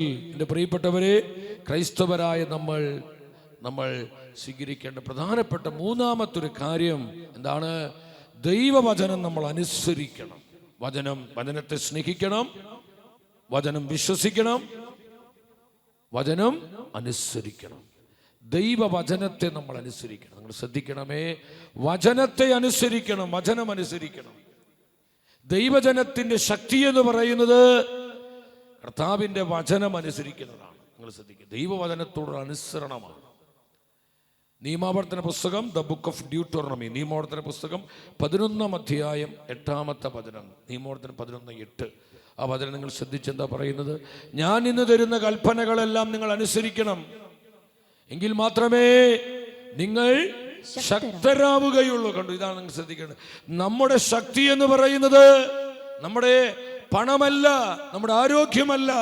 എന്റെ പ്രിയപ്പെട്ടവരെ ക്രൈസ്തവരായ നമ്മൾ നമ്മൾ സ്വീകരിക്കേണ്ട പ്രധാനപ്പെട്ട മൂന്നാമത്തൊരു കാര്യം എന്താണ്? ദൈവവചനം നമ്മൾ അനുസരിക്കണം. വചനം വചനത്തെ സ്നേഹിക്കണം. വചനം വിശ്വസിക്കണം. വചനം അനുസരിക്കണം. ദൈവവചനത്തെ നമ്മൾ അനുസരിക്കണം. നിങ്ങൾ ശ്രദ്ധിക്കണമേ. വചനത്തെ അനുസരിക്കണം. വചനം അനുസരിക്കണം. ദൈവജനത്തിന്റെ ശക്തി എന്ന് പറയുന്നത് കർത്താവിന്റെ വചനം അനുസരിക്കുന്നതാണ്. നിങ്ങൾ ശ്രദ്ധിക്കുക. ദൈവവചനത്തോടുള്ള അനുസരണമാണ്. നിയമാവർത്തന പുസ്തകം ദ ബുക്ക് ഓഫ് ഡ്യൂട്ടോർണമി നിയമാവർത്തന പുസ്തകം പതിനൊന്നാം അധ്യായം എട്ടാമത്തെ വചനം. നിയമാവർത്തനം പതിനൊന്ന് എട്ട്. ആ വചനം നിങ്ങൾ ശ്രദ്ധിച്ചെന്താ പറയുന്നത്? ഞാൻ ഇന്ന് തരുന്ന കൽപ്പനകളെല്ലാം നിങ്ങൾ അനുസരിക്കണം. എങ്കിൽ മാത്രമേ നിങ്ങൾ ശക്തരാവുകയുള്ളൂ. കണ്ടു? ഇതാണ് നിങ്ങൾ ശ്രദ്ധിക്കേണ്ടത്. നമ്മുടെ ശക്തി എന്ന് പറയുന്നത് നമ്മുടെ പണമല്ല നമ്മുടെ ആരോഗ്യമല്ല.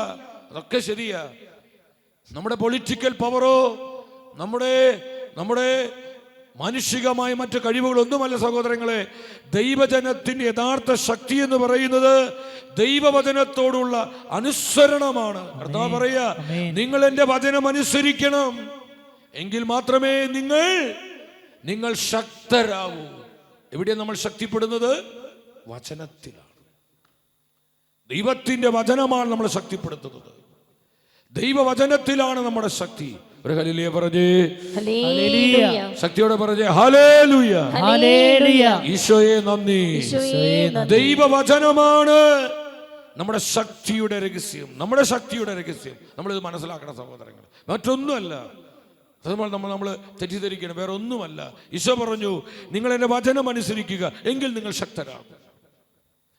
അതൊക്കെ ശരിയാ. നമ്മുടെ പൊളിറ്റിക്കൽ പവറോ നമ്മുടെ നമ്മുടെ മാനുഷികമായ മറ്റു കഴിവുകളൊന്നുമല്ല സഹോദരങ്ങളെ. ദൈവജനത്തിന്റെ യഥാർത്ഥ ശക്തി എന്ന് പറയുന്നത് ദൈവവചനത്തോടുള്ള അനുസരണമാണ്. കർത്താവ് പറയാ നിങ്ങൾ എന്റെ വചനം അനുസരിക്കണം എങ്കിൽ മാത്രമേ നിങ്ങൾ നിങ്ങൾ ശക്തരാകൂ എവിടെയാണ് നമ്മൾ ശക്തിപ്പെടുന്നത്? വചനത്തിലാണ്. ദൈവത്തിന്റെ വചനമാണ് നമ്മളെ ശക്തിപ്പെടുത്തുന്നത്. ദൈവവചനത്തിലാണ് നമ്മുടെ ശക്തി. ഒരു ഹലിലിയ പറഞ്ഞേ. ഹല്ലേലൂയ. ശക്തിയോടെ പറഞ്ഞേ ഹലേലുയ ഹല്ലേലൂയ. ഈശോയെ നന്ദി. ദൈവവചനമാണ് നമ്മുടെ ശക്തിയുടെ രഹസ്യം. നമ്മുടെ ശക്തിയുടെ രഹസ്യം. നമ്മളിത് മനസ്സിലാക്കണ സഹോദരങ്ങൾ. മറ്റൊന്നുമല്ല. അതുപോലെ നമ്മൾ നമ്മൾ നമ്മൾ തെറ്റിദ്ധരിക്കണം. വേറെ ഒന്നുമല്ല ഈശോ പറഞ്ഞു നിങ്ങൾ എന്റെ വചനം അനുസരിക്കുക എങ്കിൽ നിങ്ങൾ ശക്തരാകും.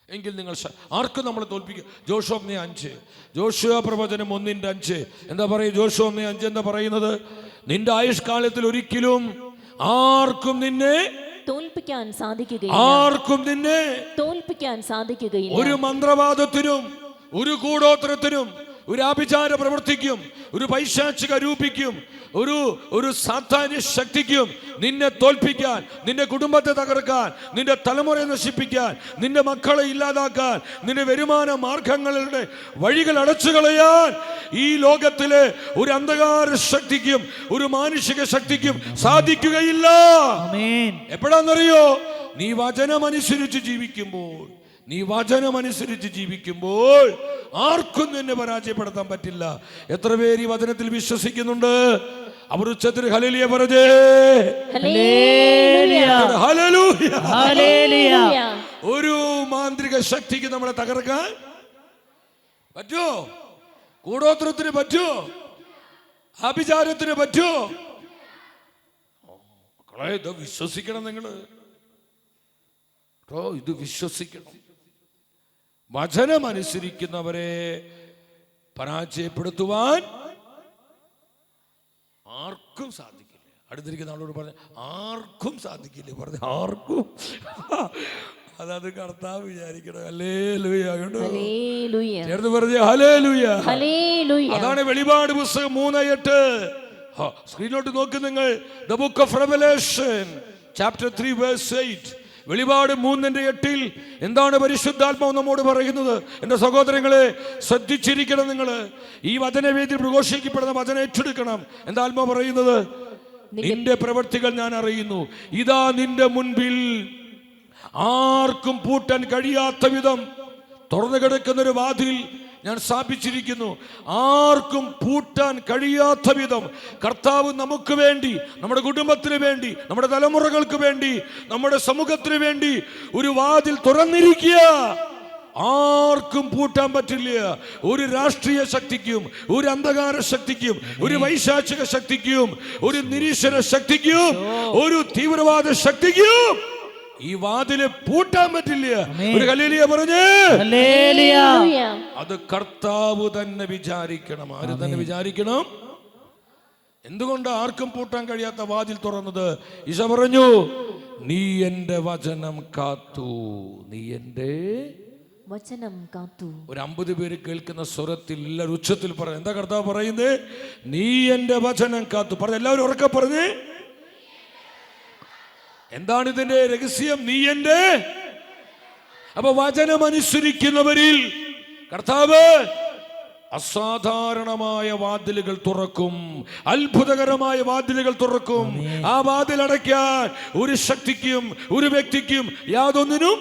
എങ്കിൽ നിങ്ങൾ ആർക്കും നമ്മളെ തോൽപ്പിക്കുക ജോഷോ ഒന്നേ അഞ്ച്. ജോഷുവ പ്രവചനം ഒന്നിന്റെ അഞ്ച്. എന്താ പറയുക? ജോഷോ ഒന്നേ അഞ്ച് എന്താ പറയുന്നത്? നിന്റെ ആയുഷ്കാലത്തിൽ ഒരിക്കലും ആർക്കും നിന്നെ തോൽപ്പിക്കാൻ സാധിക്കുകയില്ല. ആർക്കും നിന്നെ തോൽപ്പിക്കാൻ സാധിക്കുകയില്ല. ഒരു മന്ത്രവാദത്തിനും ഒരു കൂടോത്രത്തിനും ഒരു ആഭിചാര പ്രവർത്തിക്കും ഒരു പൈശാചിക രൂപിക്കും ഒരു ഒരു സാധാന്യ ശക്തിക്കും നിന്നെ തോൽപ്പിക്കാൻ നിന്റെ കുടുംബത്തെ തകർക്കാൻ നിന്റെ തലമുറയെ നശിപ്പിക്കാൻ നിന്റെ മക്കളെ ഇല്ലാതാക്കാൻ നിന്റെ വരുമാന മാർഗങ്ങളുടെ വഴികൾ അടച്ചു കളയാൻ ഈ ലോകത്തിലെ ഒരു അന്ധകാര ശക്തിക്കും ഒരു മാനുഷിക ശക്തിക്കും സാധിക്കുകയില്ല. എപ്പോഴാന്നറിയോ? നീ വചനമനുസരിച്ച് ജീവിക്കുമ്പോൾ നീ വചനമനുസരിച്ച് ജീവിക്കുമ്പോൾ ആർക്കും നിന്നെ പരാജയപ്പെടുത്താൻ പറ്റില്ല. എത്ര പേര് ഈ വചനത്തിൽ വിശ്വസിക്കുന്നുണ്ട്? അവർ ഉച്ചത്തിൽ ഹലലിയ പറഞ്ഞേ. ഒരു മാന്ത്രിക ശക്തിക്ക് നമ്മളെ തകർക്കാൻ പറ്റുമോ കൂടോത്രത്തിന് പറ്റുമോ അഭിചാരത്തിന് പറ്റുമോ മക്കളെ ഇത് വിശ്വസിക്കണം നിങ്ങൾ. കേട്ടോ ഇത് വിശ്വസിക്കണം. വചനം അനുസരിക്കുന്നവരെ പരാജയപ്പെടുത്തുവാൻ ആർക്കും സാധിക്കില്ല. അടുത്തിരിക്കുന്ന ആളോട് പറഞ്ഞ ആർക്കും സാധിക്കില്ല. പറഞ്ഞു ആർക്കും? അതത് കർത്താവ് വിചാരിക്കണം അല്ലേ ലൂയ. ചേർന്ന് പറഞ്ഞ ഹലേ ലുയ. അതാണ് വെളിപാട് പുസ്തകം മൂന്ന് എട്ട്. സ്ക്രീനിലോട്ട് നോക്ക് നിങ്ങൾ. The book of Revelation chapter three verse eight വെളിപാട് മൂന്നിന്റെ എട്ടിൽ എന്താണ് പരിശുദ്ധാത്മാവ് നമ്മോട് പറയുന്നത്? എന്റെ സഹോദരങ്ങളെ ശ്രദ്ധിച്ചിരിക്കണം നിങ്ങൾ ഈ വചനവേദി പ്രഘോഷിക്കപ്പെടുന്ന വചന ഏറ്റെടുക്കണം. എന്താ ആത്മാവ് പറയുന്നത്? നിന്റെ പ്രവൃത്തികൾ ഞാൻ അറിയുന്നു. ഇതാ നിന്റെ മുൻപിൽ ആർക്കും പൂട്ടാൻ കഴിയാത്ത വിധം തുറന്നു കിടക്കുന്നൊരു വാതിൽ ഞാൻ സ്ഥാപിച്ചിരിക്കുന്നു. ആർക്കും പൂട്ടാൻ കഴിയാത്ത വിധം കർത്താവ് നമുക്ക് വേണ്ടി നമ്മുടെ കുടുംബത്തിന് വേണ്ടി നമ്മുടെ തലമുറകൾക്ക് വേണ്ടി നമ്മുടെ സമൂഹത്തിന് വേണ്ടി ഒരു വാതിൽ തുറന്നിരിക്കുക. ആർക്കും പൂട്ടാൻ പറ്റില്ല. ഒരു രാഷ്ട്രീയ ശക്തിക്കും ഒരു അന്ധകാര ശക്തിക്കും ഒരു വൈശാചിക ശക്തിക്കും ഒരു നിരീശ്വര ശക്തിക്കും ഒരു തീവ്രവാദ ശക്തിക്കും ഈ വാതിൽ പൂട്ടാൻ പറ്റില്ല. ഒരു കലീലിയ പറഞ്ഞ്. അത് കർത്താവ് തന്നെ വിചാരിക്കണം. ആര് തന്നെ വിചാരിക്കണം? എന്തുകൊണ്ട് ആർക്കും പൂട്ടാൻ കഴിയാത്ത വാതിൽ തുറന്നത്? ഈശ പറഞ്ഞു നീ എന്റെ വചനം കാത്തു. നീ എന്റെ വചനം കാത്തു. ഒരു അമ്പത് പേര് കേൾക്കുന്ന സ്വരത്തിൽ എല്ലാവരും ഉച്ചത്തിൽ പറ എന്താ കർത്താവ് പറയുന്നത്? നീ എന്റെ വചനം കാത്തു. പറഞ്ഞു എല്ലാവരും ഉറക്കെ പറഞ്ഞ്. എന്താണ് ഇതിന്റെ രഹസ്യം? നീ എന്റെ? അപ്പൊ വചനം അനുസരിക്കുന്നവരിൽ കർത്താവ് അസാധാരണമായ വാതിലുകൾ തുറക്കും അത്ഭുതകരമായ വാതിലുകൾ തുറക്കും. ആ വാതിൽ അടയ്ക്കാൻ ഒരു ശക്തിക്കും ഒരു വ്യക്തിക്കും യാതൊന്നിനും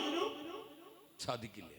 സാധിക്കില്ല.